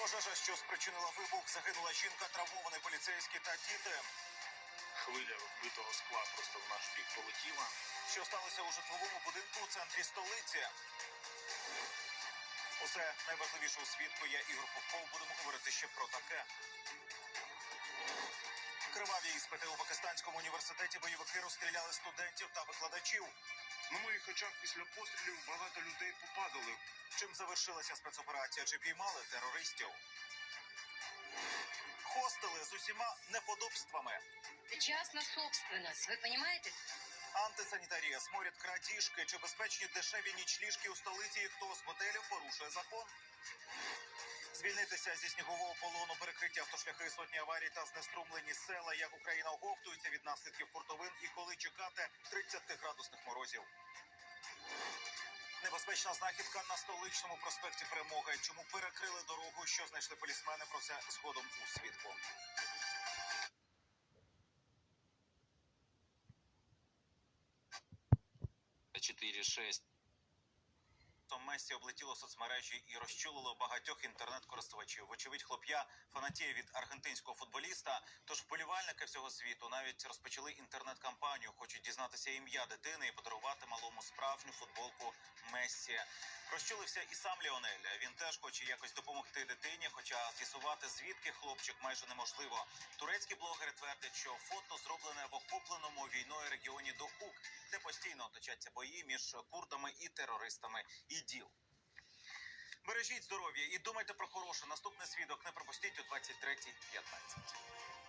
Пожежа, що спричинила вибух, загинула жінка, травмований поліцейський та діти. Хвиля вбитого скла просто в наш бік полетіла. Що сталося у житловому будинку у центрі столиці? Усе найважливіше у свідку. Я Ігор Попов. Будемо говорити ще про таке. Криваві іспити у Пакистанському університеті бойовики розстріляли студентів та викладачів. На моїх очах після пострілів багато людей попадали. Чим завершилася спецоперація? Чи піймали терористів? Хостели з усіма неподобствами. Это частная собственность, вы понимаете? Антисанітарія, сморід крадіжки чи безпечні дешеві нічліжки у столиці, і хто з готелів порушує закон. Звільнитися зі снігового полону, перекриті автошляхи, сотні аварій та знеструмлені села, як Україна оговтується від наслідків хуртовин і коли чекати 30-градусних морозів. Небезпечна знахідка на столичному проспекті Перемоги. Чому перекрили дорогу? Що знайшли полісмени? Про це згодом у свідку. четыре шесть То Месі облетіло соцмережі і розчулило багатьох інтернет-користувачів. Вочевидь, хлоп'я фанатіє від аргентинського футболіста. Тож вболівальники всього світу навіть розпочали інтернет-кампанію. Хочуть дізнатися ім'я дитини і подарувати малому справжню футболку Мессі. Розчулився і сам Ліонель. Він теж хоче якось допомогти дитині, хоча з'ясувати звідки хлопчик майже неможливо. Турецькі блогери твердять, що фото зроблене в охопленому війною регіоні Дохук, де постійно точаться бої між курдами і терористами. ІДІЛ. Бережіть здоров'я і думайте про хороше. Наступний свідок не пропустіть у 23.15.